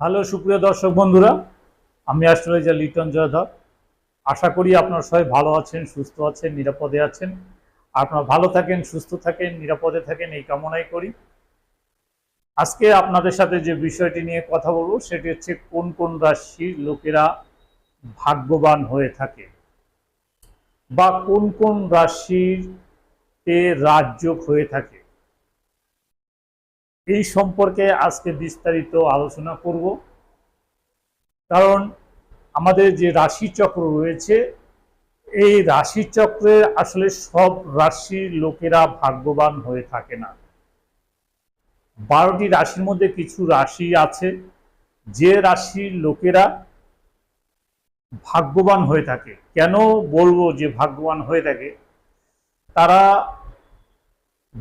Hello, সুপ্রিয় দর্শক বন্ধুরা, আমি অ্যাস্ট্রোলজার লিটন জয়ধর। আশা করি আপনারা সবাই ভালো আছেন, সুস্থ আছেন, নিরাপদে আছেন। আপনারা ভালো থাকেন, সুস্থ থাকেন, নিরাপদে থাকেন, এই কামনাই করি। আজকে আপনাদের সাথে যে বিষয়টি নিয়ে কথা বলব, সেটি হচ্ছে কোন কোন রাশির লোকেরা ভাগ্যবান হয়ে থাকে বা কোন কোন রাশির রাজযোগ হয়ে থাকে। এই সম্পর্কে আজকে বিস্তারিত আলোচনা করব। কারণ আমাদের যে রাশিচক্র রয়েছে, এই রাশিচক্রে আসলে সব রাশির লোকেরা ভাগ্যবান হয়ে থাকে না। বারোটি রাশির মধ্যে কিছু রাশি আছে, যে রাশির লোকেরা ভাগ্যবান হয়ে থাকে। কেন বলব যে ভাগ্যবান হয়ে থাকে? তারা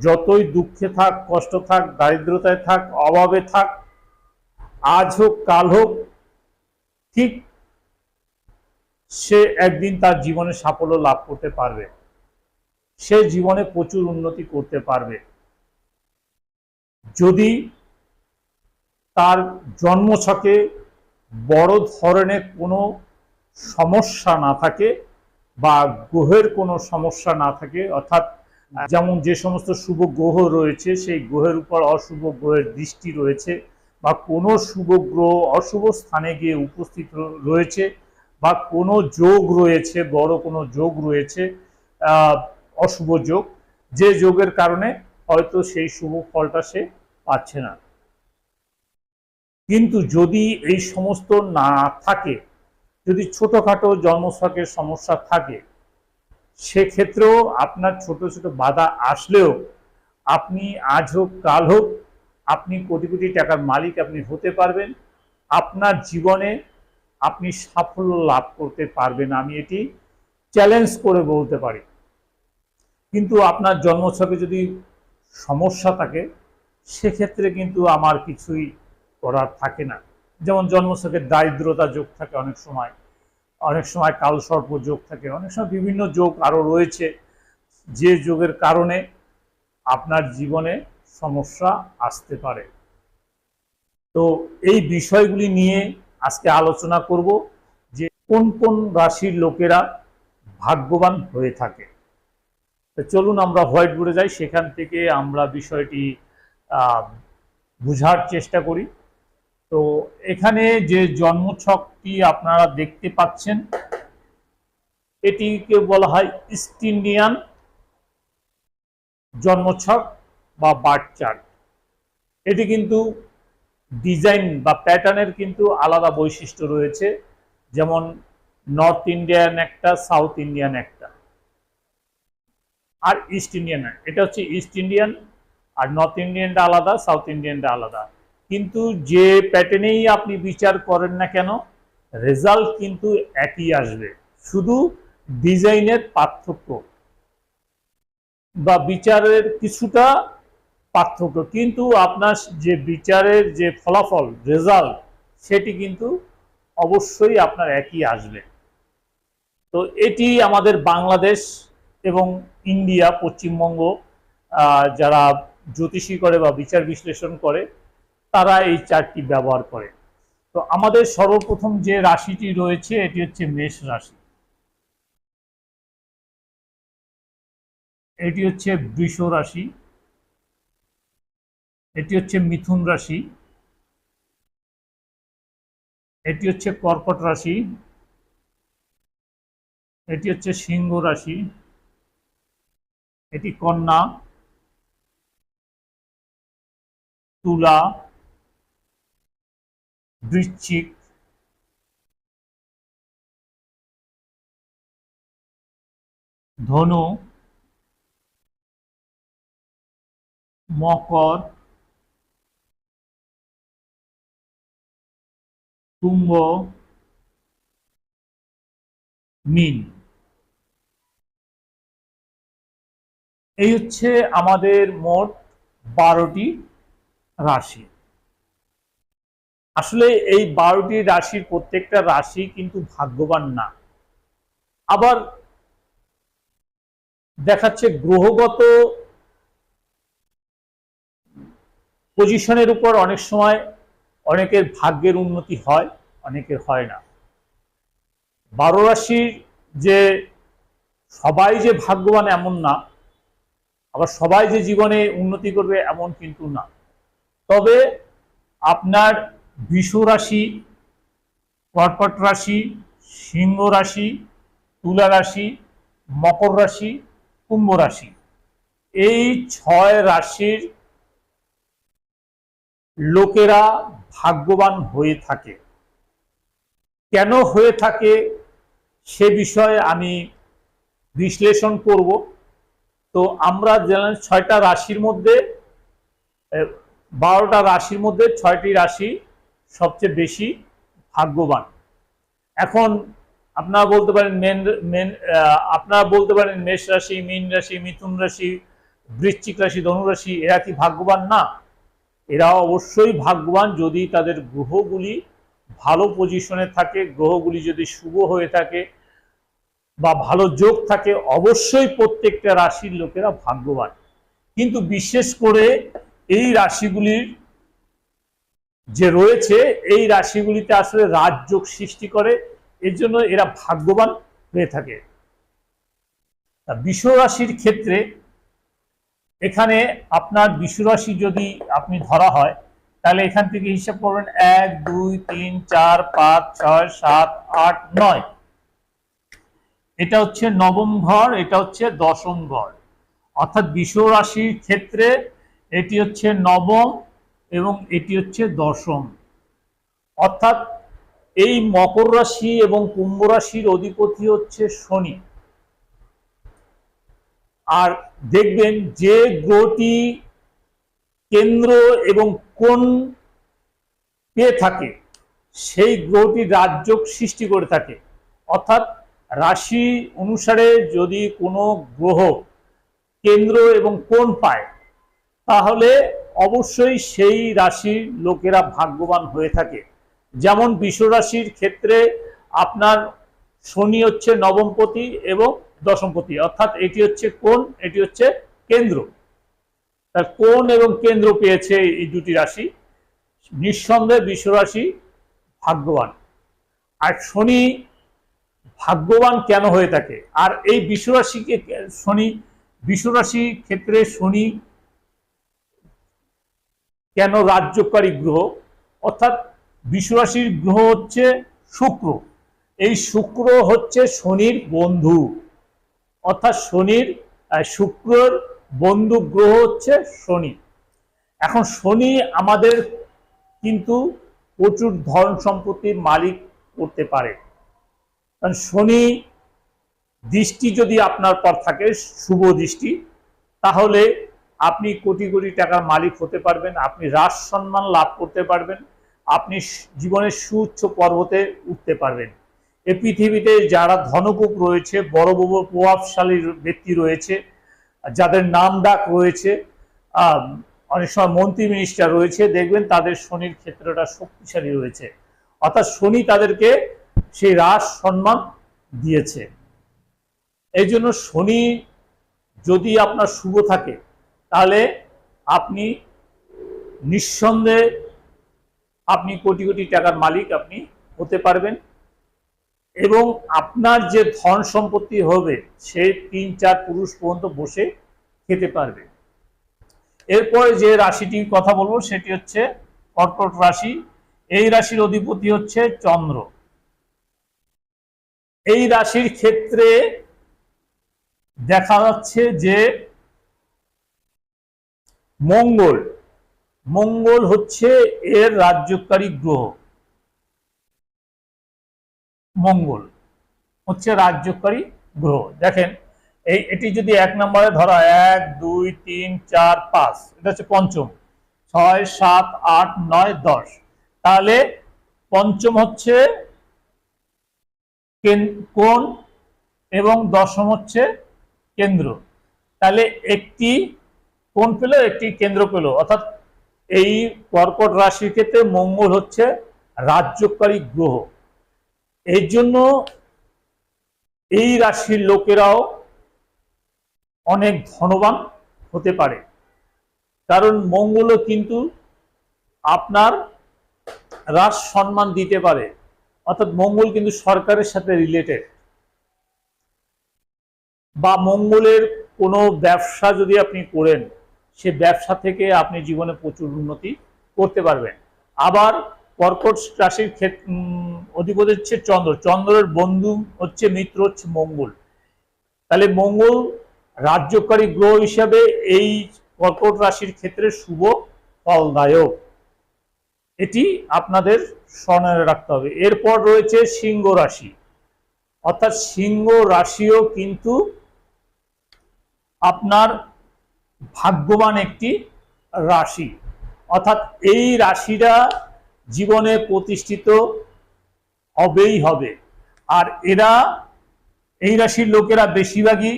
যতই দুঃখে থাক, কষ্ট থাক, দারিদ্রতায় থাক, অভাবে থাক, আজ হোক, কাল হোক, ঠিক সে একদিন তার জীবনে সাফল্য লাভ করতে পারবে। সে জীবনে প্রচুর উন্নতি করতে পারবে। যদি তার জন্ম জন্মছকে বড় ধরনের কোনো সমস্যা না থাকে বা গ্রহের কোনো সমস্যা না থাকে, অর্থাৎ যেমন যে সমস্ত শুভ গ্রহ রয়েছে, সেই গ্রহের উপর অশুভ গ্রহের দৃষ্টি রয়েছে বা কোনো শুভ গ্রহ অশুভ স্থানে গিয়ে উপস্থিত রয়েছে বা কোনো যোগ রয়েছে, বড় কোনো যোগ রয়েছে অশুভ যোগ, যে যোগের কারণে হয়তো সেই শুভ ফলটা সে পাচ্ছে না। কিন্তু যদি এই সমস্ত না থাকে, যদি ছোটোখাটো জন্মছকের সমস্যা থাকে সেক্ষেত্রেও আপনার ছোট ছোট বাধা আসলেও আপনি আজ হোক, কাল হোক, আপনি কোটি কোটি টাকার মালিক আপনি হতে পারবেন। আপনার জীবনে আপনি সাফল্য লাভ করতে পারবেন, আমি এটি চ্যালেঞ্জ করে বলতে পারি। কিন্তু আপনার জন্মছকে যদি সমস্যা থাকে, সেক্ষেত্রে কিন্তু আমার কিছুই করার থাকে না। যেমন জন্মছকে দারিদ্রতা যোগ থাকে অনেক সময়। অনেক সময় কালসর্প যোগ থাকে। অনেক সময় বিভিন্ন যোগ আরও রয়েছে। যে যোগের কারণে আপনার জীবনে সমস্যা আসতে পারে। তো এই বিষয়গুলি নিয়ে আজকে আলোচনা করব যে কোন কোন রাশির লোকেরা ভাগ্যবান হয়ে থাকে। চলুন আমরা হোয়াইট বোর্ডে যাই। সেখান থেকে আমরা বিষয়টি বুঝার চেষ্টা করি। তো এখানে যে জন্মছকটি আপনারা দেখতে পাচ্ছেন, এটিকে বলা হয় ইস্ট ইন্ডিয়ান জন্মছক বা বার্থ চার্ট। এটি কিন্তু ডিজাইন বা প্যাটার্নের কিন্তু আলাদা বৈশিষ্ট্য রয়েছে, যেমন নর্থ ইন্ডিয়ান একটা, সাউথ ইন্ডিয়ান একটা। আর ইস্ট ইন্ডিয়ান, এটা হচ্ছে ইস্ট ইন্ডিয়ান আর নর্থ ইন্ডিয়ানটা আলাদা, সাউথ ইন্ডিয়ানটা আলাদা। কিন্তু যে প্যাটার্নেই আপনি বিচার করেন না কেন রেজাল্ট কিন্তু একই আসবে। শুধু ডিজাইনের পার্থক্য বা বিচারের কিছুটা পার্থক্য। কিন্তু আপনার যে বিচারের যে ফলাফল রেজাল্ট সেটি কিন্তু অবশ্যই আপনার একই আসবে। তো এটি আমাদের বাংলাদেশ এবং ইন্ডিয়া, পশ্চিমবঙ্গ যারা জ্যোতিষী করে বা বিচার বিশ্লেষণ করে তারা এই চারটি ব্যবহার করে। তো আমাদের সর্বপ্রথম যে রাশিটি রয়েছে, এটি হচ্ছে মেষ রাশি। এটি হচ্ছে বৃষ রাশি। এটি হচ্ছে মিথুন রাশি। এটি হচ্ছে কর্কট রাশি। এটি হচ্ছে সিংহ রাশি। এটি কন্যা। তুলা। বৃশ্চিক। ধনু। মকর। কুম্ভ মিন। এই হচ্ছে আমাদের মোট বারোটি রাশি। আসলে এই বারোটি রাশির প্রত্যেকটা রাশি কিন্তু ভাগ্যবান না। আবার দেখাচ্ছে গ্রহগত পজিশনের উপর অনেক সময় অনেকের ভাগ্যের উন্নতি হয়, অনেকের হয় না। বারো রাশির যে সবাই যে ভাগ্যবান এমন না, আবার সবাই যে জীবনে উন্নতি করবে এমন কিন্তু না। তবে আপনার বিষ রাশি, কর্কট রাশি, সিংহ রাশি, তুলা রাশি, মকর রাশি, কুম্ভ রাশি। এই ছয় রাশির লোকেরা ভাগ্যবান হয়ে থাকে। কেন হয়ে থাকে সে বিষয়ে আমি বিশ্লেষণ করব। তো আমরা জানেন ছয়টা রাশির মধ্যে বারোটা রাশির মধ্যে ছয়টি রাশি সবচেয়ে বেশি ভাগ্যবান। এখন আপনারা বলতে পারেন মেন মেন আপনারা বলতে পারেন মেষ রাশি, মীন রাশি, মিথুন রাশি, বৃশ্চিক রাশি, ধনুরাশি, এরা কি ভাগ্যবান? না। এরা অবশ্যই ভাগ্যবান যদি তাদের গ্রহগুলি ভালো পজিশনে থাকে, গ্রহগুলি যদি শুভ হয়ে থাকে বা ভালো যোগ থাকে, অবশ্যই প্রত্যেকটা রাশির লোকেরা ভাগ্যবান। কিন্তু বিশেষ করে এই রাশিগুলির যে রয়েছে, এই রাশিগুলিতে আসলে রাজযোগ সৃষ্টি করে। এর জন্য এরা ভাগ্যবান হয়ে থাকে। রাশির ক্ষেত্রে এখানে আপনার বিশ্বরাশি যদি আপনি ধরা হয়, তাহলে এখান থেকে হিসাব করবেন এক, দুই, তিন, চার, পাঁচ, ছয়, সাত, আট, নয়। এটা হচ্ছে নবম ঘর, এটা হচ্ছে দশম ঘর। অর্থাৎ রাশির ক্ষেত্রে এটি হচ্ছে নবম এবং এটি হচ্ছে দশম। অর্থাৎ এই মকর রাশি এবং কুম্ভ রাশির অধিপতি হচ্ছে শনি। আর দেখবেন যে গ্রহটি কেন্দ্র এবং কোন পেয়ে থাকে, সেই গ্রহটি রাজযোগ সৃষ্টি করে থাকে। অর্থাৎ রাশি অনুসারে যদি কোনো গ্রহ কেন্দ্র এবং কোন পায়, তাহলে অবশ্যই সেই রাশির লোকেরা ভাগ্যবান হয়ে থাকে। যেমন রাশির ক্ষেত্রে আপনার শনি হচ্ছে নবমপতি এবং দশমপতি অর্থাৎ এটি হচ্ছে কোন এটি হচ্ছে কেন্দ্র। তার কোন এবং কেন্দ্র পেয়েছে এই দুটি রাশি। নিঃসন্দেহে বিশ্বরাশি ভাগ্যবান। আর শনি ভাগ্যবান কেন হয়ে থাকে? আর এই বিশ্বরাশিকে শনি বিশ্বরাশি ক্ষেত্রে শনি কেন রাজ্যকারী গ্রহ? অর্থাৎ বিশ্বরাশির গ্রহ হচ্ছে শুক্র। এই শুক্র হচ্ছে শনির বন্ধু। অর্থাৎ শনির শুক্রর বন্ধু গ্রহ হচ্ছে শনি। এখন শনি আমাদের কিন্তু প্রচুর ধন সম্পত্তির মালিক করতে পারে। কারণ শনি দৃষ্টি যদি আপনার পর থাকে, শুভ দৃষ্টি, তাহলে আপনি কোটি কোটি টাকার মালিক হতে পারবেন, আপনি রাজ সম্মান লাভ করতে পারবেন, আপনি জীবনের সুউচ্চ পর্বতে উঠতে পারবেন। এ পৃথিবীতে যারা ধনকূপ রয়েছে, বড় বড় প্রভাবশালী ব্যক্তি রয়েছে, যাদের নাম ডাক রয়েছে অনেক সময় মন্ত্রী মিনিস্টার রয়েছে, দেখবেন তাদের শনির ক্ষেত্রটা শক্তিশালী রয়েছে। অর্থাৎ শনি তাদেরকে সেই রাস সম্মান দিয়েছে। এই জন্য শনি যদি আপনার শুভ থাকে তাহলে আপনি নিঃসন্দেহে আপনি কোটি কোটি টাকার মালিক আপনি হতে পারবেন। এবং আপনার যে ধন সম্পত্তি হবে, সে তিন, চার পুরুষ পর্যন্ত বসে খেতে পারবে। এরপরে যে রাশিটির কথা বলব, সেটি হচ্ছে কর্কট রাশি। এই রাশির অধিপতি হচ্ছে চন্দ্র। এই রাশির ক্ষেত্রে দেখা যাচ্ছে যে মঙ্গল। মঙ্গল হচ্ছে এর রাজ্যকারী গ্রহ। মঙ্গল হচ্ছে রাজ্যকারী গ্রহ। দেখেন, এই এটি যদি এক নম্বরে ধরা, এক, দুই, তিন, চার, পাঁচ, এটা হচ্ছে পঞ্চম। ছয়, সাত, আট, নয়, দশ। তাহলে পঞ্চম হচ্ছে কোন এবং দশম হচ্ছে কেন্দ্র। তাহলে একটি কোন পেল একটি কেন্দ্র পেল। অর্থাৎ এই কর্কট রাশির ক্ষেত্রে মঙ্গল হচ্ছে রাজ্যকারী গ্রহ। এর জন্য এই রাশির লোকেরাও অনেক ধনবান হতে পারে। কারণ মঙ্গলও কিন্তু আপনার রাজ সম্মান দিতে পারে। অর্থাৎ মঙ্গল কিন্তু সরকারের সাথে রিলেটেড বা মঙ্গলের কোনো ব্যবসা যদি আপনি করেন সে ব্যবসা থেকে আপনি জীবনে প্রচুর উন্নতি করতে পারবেন। আবার কর্কট রাশির ক্ষেত্রে অধিপতি হচ্ছে চন্দ্র। চন্দ্রের বন্ধু হচ্ছে মিত্র, হচ্ছে মঙ্গল। তাহলে মঙ্গল রাজ্যকারী গ্রহ হিসাবে এই কর্কট রাশির ক্ষেত্রে শুভ ফলদায়ক। এটি আপনাদের স্মরণে রাখতে হবে। এরপর রয়েছে সিংহ রাশি। অর্থাৎ সিংহ রাশিও কিন্তু আপনার ভাগ্যবান একটি রাশি। অর্থাৎ এই রাশিটা জীবনে প্রতিষ্ঠিত হবেই হবে। আর এরা, এই রাশির লোকেরা বেশিরভাগই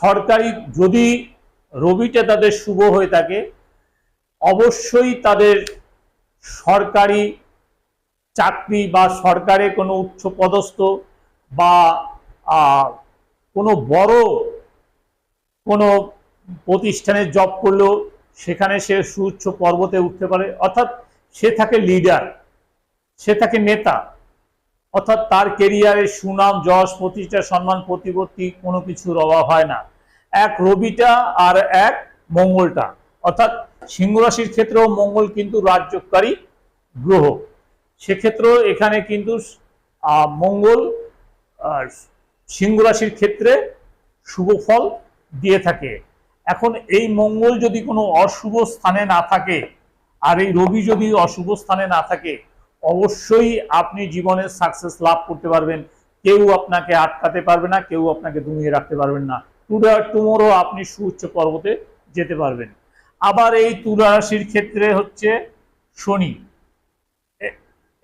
সরকারি, যদি রবিটা তাদের শুভ হয়ে থাকে, অবশ্যই তাদের সরকারি চাকরি বা সরকারে কোনো উচ্চ পদস্থ বা কোনো বড় কোনো প্রতিষ্ঠানে জব করলেও সেখানে সে সুউচ্চ পর্বতে উঠতে পারে। অর্থাৎ সে থাকে লিডার সে থাকে নেতা। অর্থাৎ তার কেরিয়ারে সুনাম যশ প্রতিষ্ঠা সম্মান প্রতিপত্তি কোনো কিছুর অভাব হয় না। এক রবিটা আর এক মঙ্গলটা। অর্থাৎ সিংহ রাশির ক্ষেত্রেও মঙ্গল কিন্তু রাজ্যকারী গ্রহ। সেক্ষেত্রেও এখানে কিন্তু মঙ্গল আহ, সিংহ রাশির ক্ষেত্রে শুভ ফল দিয়ে থাকে। এখন এই মঙ্গল যদি কোনো অশুভ স্থানে না থাকে, আর এই রবি যদি অশুভ স্থানে না থাকে, অবশ্যই আপনি জীবনে সাকসেস লাভ করতে পারবেন। কেউ আপনাকে আটকাতে পারবে না, কেউ আপনাকে দুমিয়ে রাখতে পারবেন না। টুডে টুমোরো আপনি সুউচ্চ পর্বতে যেতে পারবেন। আবার এই তুলা রাশির ক্ষেত্রে হচ্ছে শনি।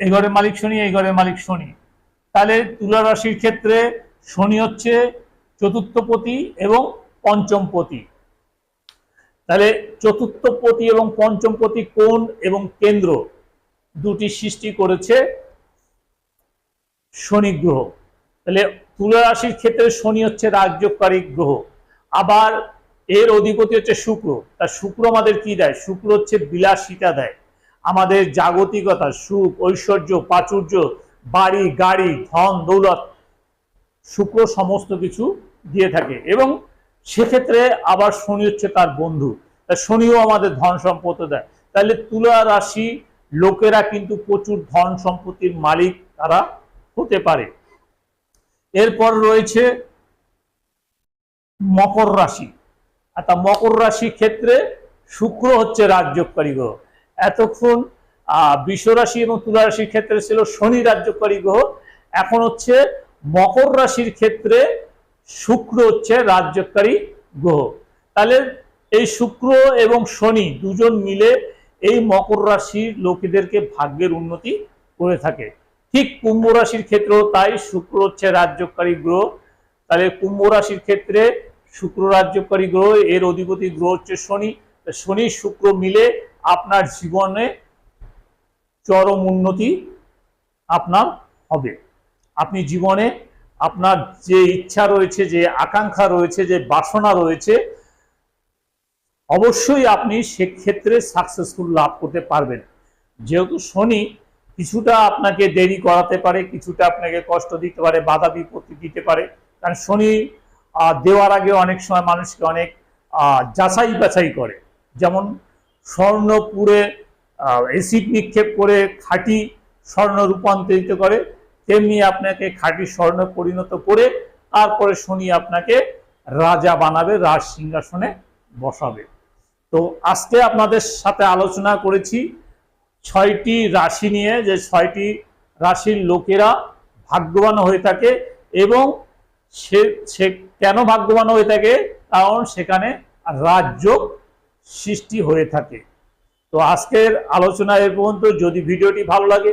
এই ঘরের মালিক শনি, এই ঘরের মালিক শনি। তাহলে তুলা রাশির ক্ষেত্রে শনি হচ্ছে চতুর্থপতি এবং পঞ্চমপতি। তাহলে চতুর্থপতি এবং পঞ্চমপতি কোণ এবং কেন্দ্র? দুটি সৃষ্টি করেছে শনি গ্রহ। তাহলে তুলা রাশির ক্ষেত্রে শনি হচ্ছে রাজ্যকারী গ্রহ। আবার এর অধিপতি হচ্ছে শুক্র। তা শুক্র আমাদের কি দেয়? শুক্র হচ্ছে বিলাসিতা দেয়। আমাদের জাগতিকতা, সুখ, ঐশ্বর্য, প্রাচুর্য, বাড়ি, গাড়ি, ধন, দৌলত, শুক্র সমস্ত কিছু দিয়ে থাকে। এবং সেক্ষেত্রে আবার শনি হচ্ছে তার বন্ধু। শনিও আমাদের ধন সম্পদ দেয়। তাহলে তুলা রাশি লোকেরা কিন্তু প্রচুর ধন সম্পত্তির মালিক তারা হতে পারে। এরপর রয়েছে মকর রাশি। অর্থাৎ মকর রাশি ক্ষেত্রে শুক্র হচ্ছে রাজ্যকারী গ্রহ। এতক্ষণ আহ রাশি এবং তুলা রাশির ক্ষেত্রে ছিল শনি রাজ্যকারী গ্রহ। এখন হচ্ছে মকর রাশির ক্ষেত্রে শুক্র হচ্ছে রাজ্যকারী গ্রহ। তাহলে এই শুক্র এবং শনি দুজন মিলে এই মকর রাশির লোকেদেরকে ভাগ্যের উন্নতি করে থাকে। ঠিক কুম্ভ রাশির ক্ষেত্রেও তাই শুক্র হচ্ছে রাজ্যকারী গ্রহ। তাহলে কুম্ভ রাশির ক্ষেত্রে শুক্র রাজ্যকারী গ্রহ, এর অধিপতি গ্রহ হচ্ছে শনি। শনি শুক্র মিলে আপনার জীবনে চরম উন্নতি আপনার হবে। আপনি জীবনে আপনার যে ইচ্ছা রয়েছে, যে আকাঙ্ক্ষা রয়েছে, যে বাসনা রয়েছে, অবশ্যই আপনি সেক্ষেত্রে সাকসেসফুল লাভ করতে পারবেন। যেহেতু শনি কিছুটা আপনাকে দেরি করাতে পারে, কিছুটা আপনাকে কষ্ট দিতে পারে, বাধা বিপত্তি দিতে পারে। কারণ শনি দেওয়ার আগে অনেক সময় মানুষকে অনেক যাচাই বাছাই করে। যেমন স্বর্ণপুরে অ্যাসিড নিক্ষেপ করে খাঁটি স্বর্ণ রূপান্তরিত করে তেমনি আপনাকে খাঁটি স্বর্ণ পরিণত করে তারপরে শনি আপনাকে রাজা বানাবে, রাজ সিংহাসনে বসাবে। তো আজকে আপনাদের সাথে আলোচনা করেছি ছয়টি রাশি নিয়ে, যে ছয়টি রাশির লোকেরা ভাগ্যবান হয়ে থাকে এবং সে সে কেন ভাগ্যবান হয়ে থাকে? কারণ সেখানে রাজ্য সৃষ্টি হয়ে থাকে। তো আজকের আলোচনা এর পর্যন্ত। যদি ভিডিওটি ভালো লাগে